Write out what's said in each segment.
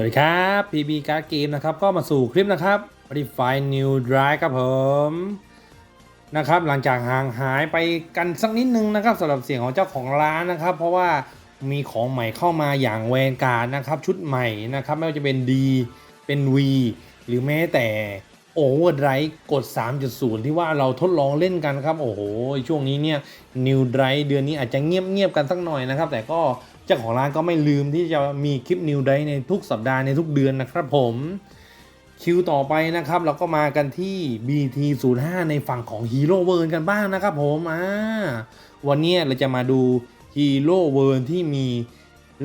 สวัสดีครับ PB การ์ดเกมนะครับ ก็มาสู่คลิปนะครับ Modify New Drive ครับผม นะครับ หลังจากห่างหายไปกันสักนิดนึงนะครับสำหรับเสียงของเจ้าของร้านนะครับ เพราะว่ามีของใหม่เข้ามาอย่างแวนการ์ดนะครับ ชุดใหม่นะครับ ไม่ว่าจะเป็น D เป็น V หรือแม้แต่ Overdrive กด 3.0 ที่ว่าเราทดลองเล่นกันครับ โอ้โห ช่วงนี้เนี่ย New Drive เดือนนี้อาจจะเงียบๆกันสักหน่อยนะครับ แต่ก็ เจ้าของร้านก็ไม่ลืมที่จะมีคลิป New Drive ในทุกสัปดาห์ในทุกเดือนนะครับผมคิวต่อไปนะครับเราก็มากันที่ BT05 ในฝั่งของ Hero w o r l d กันบ้างนะครับผมอ่าวันนี้เราจะมาดู Hero w o r l d ที่มี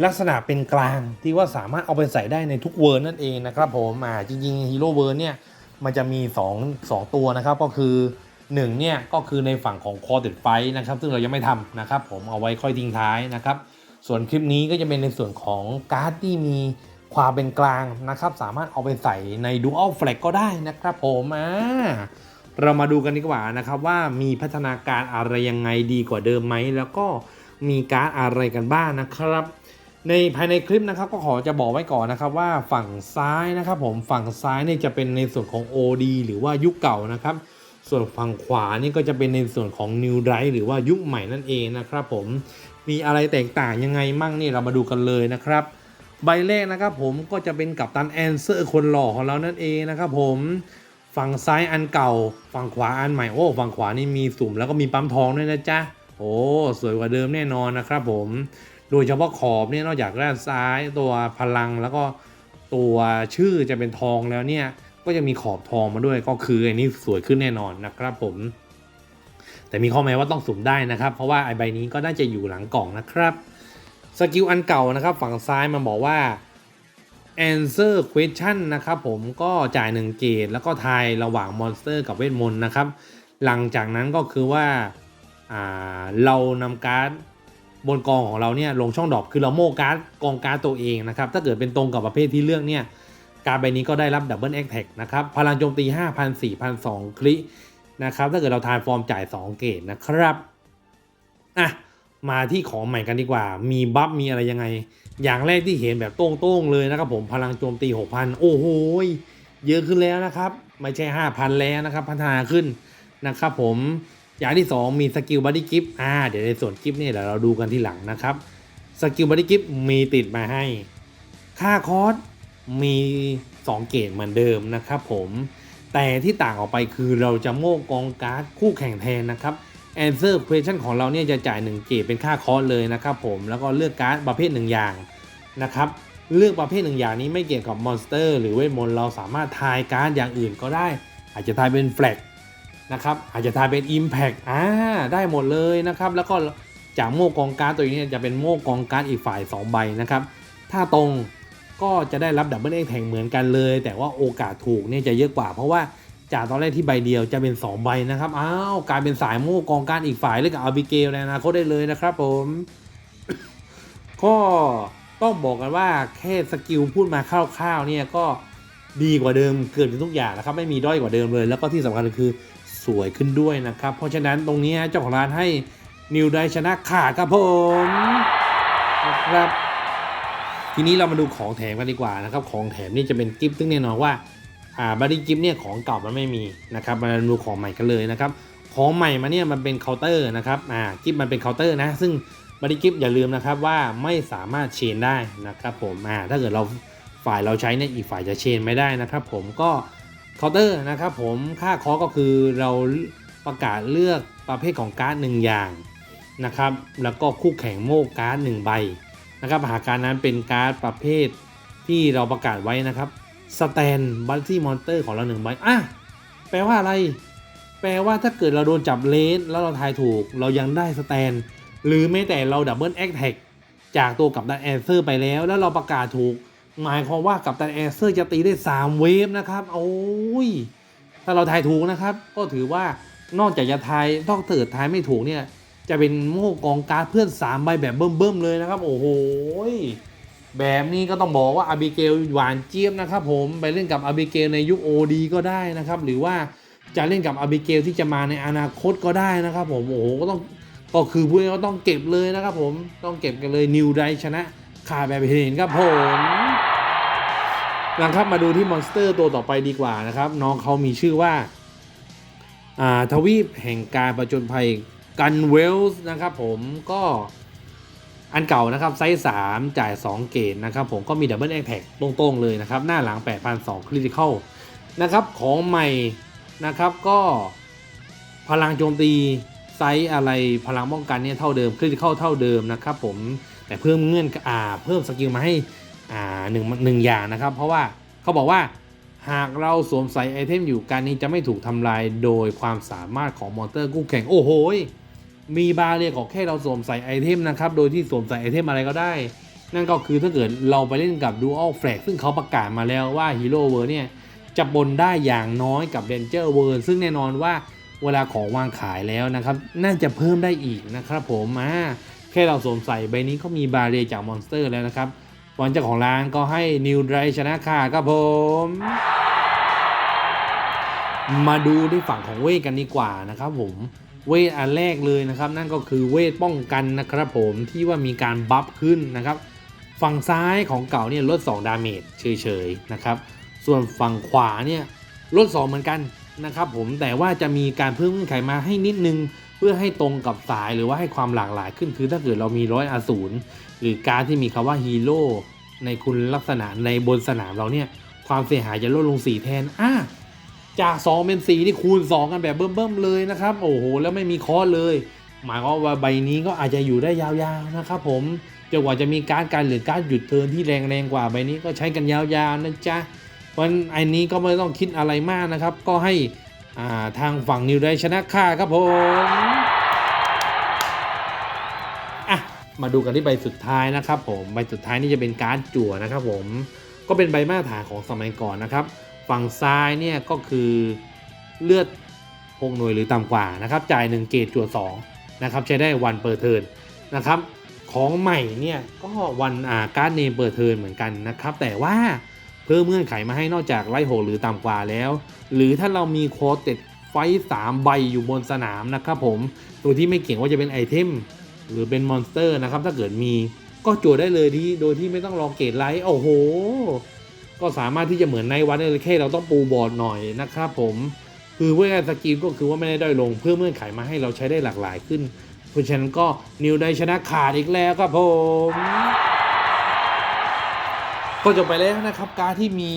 ลักษณะเป็นกลางที่ว่าสามารถเอาไปใส่ได้ในทุกเวอร์นั่นเองนะครับผมอ่าจริงๆ Hero w o r l d เนี่ยมันจะมี 2 2 ตัวนะครับก็คือ 1 เนี่ยก็คือในฝั่งของ c o r t e d Fight นะครับซึ่งเรายังไม่ทำนะครับผมเอาไว้ค่อยทิ้งท้ายนะครับ ส่วนคลิปนี้ก็จะเป็นในส่วนของการ์ดที่มีความเป็นกลางนะครับ สามารถเอาไปใส่ใน Dual Flag ก็ได้นะครับผมอ่าเรามาดูกันดีกว่านะครับว่ามีพัฒนาการอะไรยังไงดีกว่าเดิมไหม แล้วก็มีการ์ดอะไรกันบ้างนะครับ ในภายในคลิปนะครับก็ขอจะบอกไว้ก่อนนะครับว่าฝั่งซ้ายนะครับผมฝั่งซ้ายเนี่ยจะเป็นในส่วนของ OD หรือว่ายุคเก่านะครับ ส่วนฝั่งขวานี่ก็จะเป็นในส่วนของ New Drive หรือว่ายุคใหม่นั่นเองนะครับผม มีอะไรแตกต่างยังไงมั่งนี่เรามาดูกันเลยนะครับ ใบแรกนะครับผมก็จะเป็นกัปตันแอนเซอร์คนหล่อของเรานั่นเองนะครับผมฝั่งซ้ายอันเก่า ฝั่งขวาอันใหม่โอ้ฝั่งขวานี่มีสุ่มแล้วก็มีปั๊มทองด้วยนะจ๊ะโอ้สวยกว่าเดิมแน่นอนนะครับผมโดยเฉพาะขอบเนี่ยนอกจากด้านซ้ายตัวพลังแล้วก็ตัวชื่อจะเป็นทองแล้วเนี่ยก็จะมีขอบทองมาด้วยก็คืออันนี้สวยขึ้นแน่นอนนะครับผม แต่มีข้อแม้ว่าต้องสุ่มได้นะครับ เพราะว่าไอใบนี้ก็น่าจะอยู่หลังกล่องนะครับสกิลอันเก่านะครับ ฝั่งซ้ายมันบอกว่า answer question นะครับผมก็จ่าย1เกตแล้วก็ทายระหว่างมอนสเตอร์กับเวทมนต์นะครับ หลังจากนั้นก็คือว่าาเรานำการ์ดบนกองของเราเนี่ยลงช่องดรอปคือเราโม่การ์ดกองการ์ดตัวเองนะครับ ถ้าเกิดเป็นตรงกับประเภทที่เลือกเนี่ย การใบนี้ก็ได้รับดับเบิลแอคแท็กนะครับ พลังโจมตี 5,000 4,000 2คลิ นะครับ ถ้าเกิดเราทานฟอร์มจ่าย 2 เกตนะครับอะมาที่ของใหม่กันดีกว่า มีบัฟมีอะไรยังไง อย่างแรกที่เห็นแบบโต้งๆเลยนะครับผมพลังโจมตี 6,000 โอ้โหเยอะขึ้นแล้วนะครับ ไม่ใช่ 5,000 แล้วนะครับพัฒนาขึ้นนะครับผมอย่างที่ 2 มีสกิลบัดดี้กิฟต์อ่าเดี๋ยวในส่วนกิฟต์เนี่ยเดี๋ยวเราดูกันที่หลังนะครับสกิลบัดดี้กิฟต์มีติดมาให้ ค่าคอร์สมี 2 เกรดเหมือนเดิมนะครับผม แต่ที่ต่างออกไปคือเราจะโม่กองการ์ดคู่แข่งแทนนะครับ Answer Question ของเราเนี่ยจะจ่าย1เกรดเป็นค่าคอร์สเลยนะครับผมแล้วก็เลือกการ์ดประเภท1อย่างนะครับเลือกประเภท1อย่างนี้ไม่เกี่ยวกับมอนสเตอร์หรือเวทมนต์เราสามารถทายการ์ดอย่างอื่นก็ได้ อาจจะทายเป็นแฟลกนะครับอาจจะทายเป็น Impact อ่าได้หมดเลยนะครับแล้วก็จากโม่กองการ์ดตัวนี้จะเป็นโม่กองการ์ดอีกฝ่าย 2 ใบนะครับถ้าตรง ก็จะได้รับดับเบิลเอ็กแทงเหมือนกันเลย แต่ว่าโอกาสถูกเนี่ยจะเยอะกว่า เพราะว่าจากตอนแรกที่ใบเดียวจะเป็น 2 ใบนะครับ อ้าวกลายเป็นสายโม่กองการอีกฝ่ายเล่นกับอาบิเกลในอนาคตได้เลยนะครับผม ก็ต้องบอกกันว่าแค่สกิลพูดมาคร่าวๆเนี่ยก็ดีกว่าเดิมเกือบทุกอย่างนะครับไม่มีด้อยกว่าเดิมเลย แล้วก็ที่สำคัญคือสวยขึ้นด้วยนะครับ เพราะฉะนั้นตรงนี้เจ้าของร้านให้นิวไดชนะขาดครับผมนะครับ ทีนี้เรามาดูของแถมกันดีกว่านะครับของแถมนี่จะเป็นกิฟต์ซึ่งแน่นอนว่าอ่าบัดดี้กิฟต์เนี่ยของเก่ามันไม่มีนะครับมาดูของใหม่กันเลยนะครับของใหม่มาเนี่ยมันเป็นเคาน์เตอร์นะครับอ่ากิฟต์มันเป็นเคาน์เตอร์นะ ซึ่งบัดดี้กิฟต์อย่าลืมนะครับว่าไม่สามารถเชนได้นะครับผมอ่าถ้าเกิดเราฝ่ายเราใช้เนี่ยอีกฝ่ายจะเชนไม่ได้นะครับผมก็เคาน์เตอร์นะครับผมค่าคอก็คือเราประกาศเลือกประเภทของการ์ดหนึ่งอย่างนะครับแล้วก็คู่แข่งโม่การ์ดหนึ่งใบ นะครับหากการนั้นเป็นการ์ดประเภทที่เราประกาศไว้นะครับสแตนบัลตี้มอนเตอร์ของเราหนึ่งใบอะแปลว่าอะไร แปลว่าถ้าเกิดเราโดนจับเลนแล้วเราทายถูก เรายังได้สแตน หรือแม้แต่เราดับเบิลแอคแท็กจากตัวกับตันแอนเซอร์ไปแล้ว แล้วเราประกาศถูก หมายความว่ากับตันแอนเซอร์จะตีได้ 3 เวฟนะครับ โอ้ย ถ้าเราทายถูกนะครับ ก็ถือว่านอกจากจะทายนอกเถิดทายไม่ถูกเนี่ย จะเป็นโม่กองการ์ดเพื่อน3ใบแบบเบิ่มๆเลยนะครับ โอ้โหแบบนี้ก็ต้องบอกว่าอาบิเกลหวานเจี๊ยบนะครับผมไปเล่นกับอาบิเกลในยุค OD ก็ได้นะครับ หรือว่าจะเล่นกับอาบิเกลที่จะมาในอนาคตก็ได้นะครับ ผมโอ้โหก็ต้องก็คือพูดง่ายๆว่าต้องเก็บเลยนะครับผมต้องเก็บกันเลยนิวไดชนะขาดแบบเห็นครับผมนะครับมาดูที่มอนสเตอร์ตัวต่อไปดีกว่านะครับ น้องเขามีชื่อว่า อ่าทวีปแห่งการประจนภัย กันเวลส์นะครับผมก็อันเก่านะครับไซส์ 3 จ่าย 2 เกตนะครับผมก็มีดับเบิลแอคแท็กตรงๆเลยนะครับ หน้าหลัง 8,200คริติคอลนะครับของใหม่นะครับก็พลังโจมตีไซส์อะไรพลังป้องกันเนี่ยเท่าเดิมคริติคอลเท่าเดิมนะครับผมแต่เพิ่มเงื่อนอ่าเพิ่มสกิลมาให้อ่าหนึ่งหนึ่งอย่างนะครับ เพราะว่าเขาบอกว่าหากเราสวมใส่ไอเทมอยู่การนี้จะไม่ถูกทำลายโดยความสามารถของมอนเตอร์คู่แข่งโอ้โห มีบาเรียของแค่เราสวมใส่ไอเทมนะครับ โดยที่สวมใส่ไอเทมอะไรก็ได้ นั่นก็คือถ้าเกิดเราไปเล่นกับ Dual Flag ซึ่งเขาประกาศมาแล้วว่า Hero World เนี่ยจะบนได้อย่างน้อยกับ Danger World ซึ่งแน่นอนว่าเวลาของวางขายแล้วนะครับ น่าจะเพิ่มได้อีกนะครับผมอ่าแค่เราสวมใส่ใบนี้ก็มีบาเรียจากมอนสเตอร์แล้วนะครับวันเจ้าของร้านก็ให้นิวไดรชนะขาดครับผมมาดูที่ฝั่งของเวกันดีกว่านะครับผม เวทอันแรกเลยนะครับ นั่นก็คือเวทป้องกันนะครับผมที่ว่ามีการบัฟขึ้นนะครับ ฝั่งซ้ายของเก่าเนี่ยลด 2 ดาเมจเฉยๆนะครับ ส่วนฝั่งขวาเนี่ยลด 2 เหมือนกันนะครับผมแต่ว่าจะมีการเพิ่มเงื่อนไขมาให้นิดนึง เพื่อให้ตรงกับสายหรือว่าให้ความหลากหลายขึ้นคือถ้าเกิดเรามีร้อยอสูรหรือการที่มีคำว่าฮีโร่ในคุณลักษณะในบนสนามเราเนี่ยความเสียหายจะลดลง 4 แทนอะ จาก2เป็น4นี่คูณ 2 กันแบบเบิ่มๆเลยนะครับ โอ้โห แล้วไม่มีคอร์สเลย หมายความว่าใบนี้ก็อาจจะอยู่ได้ยาวๆนะครับผมจนกว่าจะมีการดการหรือการดหยุดเทิร์นที่แรงๆกว่าใบนี้ก็ใช้กันยาวๆนะจ๊ะเพราะฉะนั้นไอ้นี้ก็ไม่ต้องคิดอะไรมากนะครับ ก็ให้าทางฝั่งนิวได้ชนะค่าครับผมอะมาดูกันที่ใบสุดท้ายนะครับผมใบสุดท้ายนี่จะเป็นการ์ดจั่วนะครับผมก็เป็นใบมาตรฐานของสมัยก่อนนะครับ ฝั่งซ้ายเนี่ยก็คือเลือด6หน่วยหรือต่ำกว่านะครับ จ่าย 1 เกตจั่ว2นะครับ ใช้ได้วันเปิดเทินนะครับ ของใหม่เนี่ยก็วันอ่าการ์ดเนมเปิดเทินเหมือนกันนะครับ แต่ว่าเพิ่มเงื่อนไขมาให้นอกจากไล่หกหรือต่ำกว่าแล้ว หรือถ้าเรามีโค้ดเต็ดไฟท์สามใบอยู่บนสนามนะครับผมโดยที่ไม่เกี่ยงว่าจะเป็นไอเทมหรือเป็นมอนสเตอร์นะครับ ถ้าเกิดมีก็จั่วได้เลยที่โดยที่ไม่ต้องรอเกตไลท์โอ้โห ก็สามารถที่จะเหมือนในวันได้เลยแค่เราต้องปูบอร์ดหน่อยนะครับผมคือเวลาสกิลก็คือว่าไม่ได้ด้อยลง เพื่อเมื่อนไขมาให้เราใช้ได้หลากหลายขึ้นเพราะฉะนั้นก็นิวได้ชนะขาดอีกแล้วครับผมก็จบไปแล้วนะครับการที่มี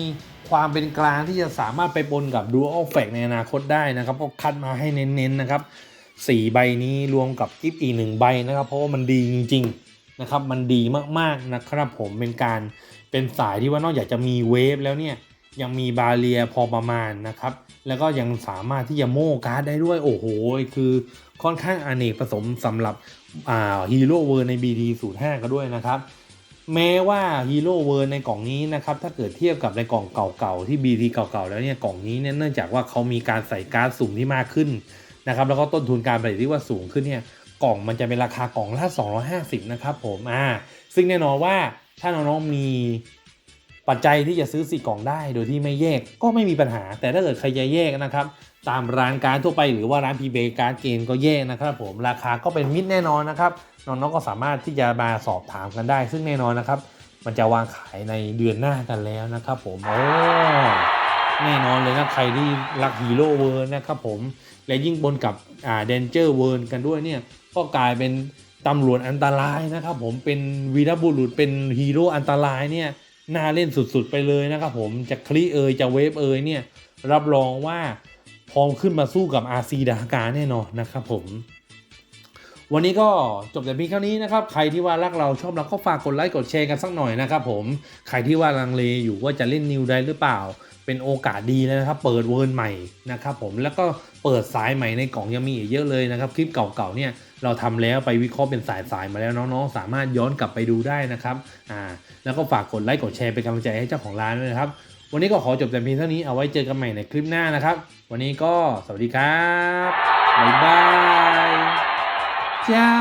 ความเป็นกลางที่จะสามารถไปปนกับ Dual f a c ในอนาคตได้นะครับ ก็คัดมาให้เน้นๆนะครับ4ใบนี้รวมกับกิฟอีกหนึ่งใบนะครับ เพราะว่ามันดีจริง ๆนะครับ มันดีมากๆนะครับผมเป็นการ เป็นสายที่ว่านอกจากจะมีเวฟแล้วเนี่ยยังมีบาเรียพอประมาณนะครับ แล้วก็ยังสามารถที่จะโม่การ์ดได้ด้วยโอ้โห คือค่อนข้างอเนกประสงค์สำหรับฮีโร่เวอร์ใน BD 0 5ก็ด้วยนะครับ แม้ว่าฮีโร่เวอร์ในกล่องนี้นะครับ ถ้าเกิดเทียบกับในกล่องเก่าๆ ที่ BT เก่าๆ แล้วเนี่ย กล่องนี้เนี่ยเนื่องจากว่าเขามีการใส่การ์ดสุ่มที่มากขึ้นนะครับ แล้วก็ต้นทุนการผลิตที่ว่าสูงขึ้นเนี่ย กล่องมันจะเป็นราคากล่องละ250 นะครับผม อ่า ซึ่งแน่นอนว่า ถ้าน้องๆมีปัจจัยที่จะซื้อสี่กล่องได้โดยที่ไม่แยกก็ไม่มีปัญหา แต่ถ้าเกิดใครจะแยกนะครับ ตามร้านการทั่วไปหรือว่าร้านพีเบการ์ดเกมก็แยกนะครับ ผมราคาก็เป็นมิตรแน่นอนนะครับน้องๆก็สามารถที่จะมาสอบถามกันได้ ซึ่งแน่นอนนะครับ มันจะวางขายในเดือนหน้ากันแล้วนะครับผมโอ้แน่นอนเลยนะใครที่รักฮีโร่เวิร์นะครับผมและยิ่งบนกับอ่าเดนเจอร์เวิร์กันด้วยเนี่ยก็กลายเป็น ตำรวจอันตรายนะครับ ผมเป็นวีรบุรุษเป็นฮีโร่อันตรายเนี่ยน่าเล่นสุดๆไปเลยนะครับผมจะคลีเอยจะเวฟเอยเนี่ยรับรองว่าพร้อมขึ้นมาสู้กับอาซีดากาแน่นอนนะครับผม วันนี้ก็จบแต่เพียงเท่านี้นะครับ ใครที่ว่ารักเราชอบเราก็ฝากกดไลค์กดแชร์กันสักหน่อยนะครับผมใครที่ว่าลังเลอยู่ว่าจะเล่นนิวได้หรือเปล่า เป็นโอกาสดีเลยนะครับ เปิดเวิร์นใหม่นะครับผมแล้วก็ เปิดสายใหม่ในกล่องยังมีอีกเยอะเลยนะครับ คลิปเก่าๆเนี่ยเราทำแล้วไปวิเคราะห์เป็นสายๆมาแล้วน้องๆสามารถย้อนกลับไปดูได้นะครับอ่าแล้วก็ฝากกดไลค์กดแชร์เป็นกำลังใจให้เจ้าของร้านด้วยนะครับ วันนี้ก็ขอจบแต่เพียงเท่านี้เอาไว้เจอกันใหม่ในคลิปหน้านะครับ วันนี้ก็สวัสดีครับบ๊ายบายเจ้า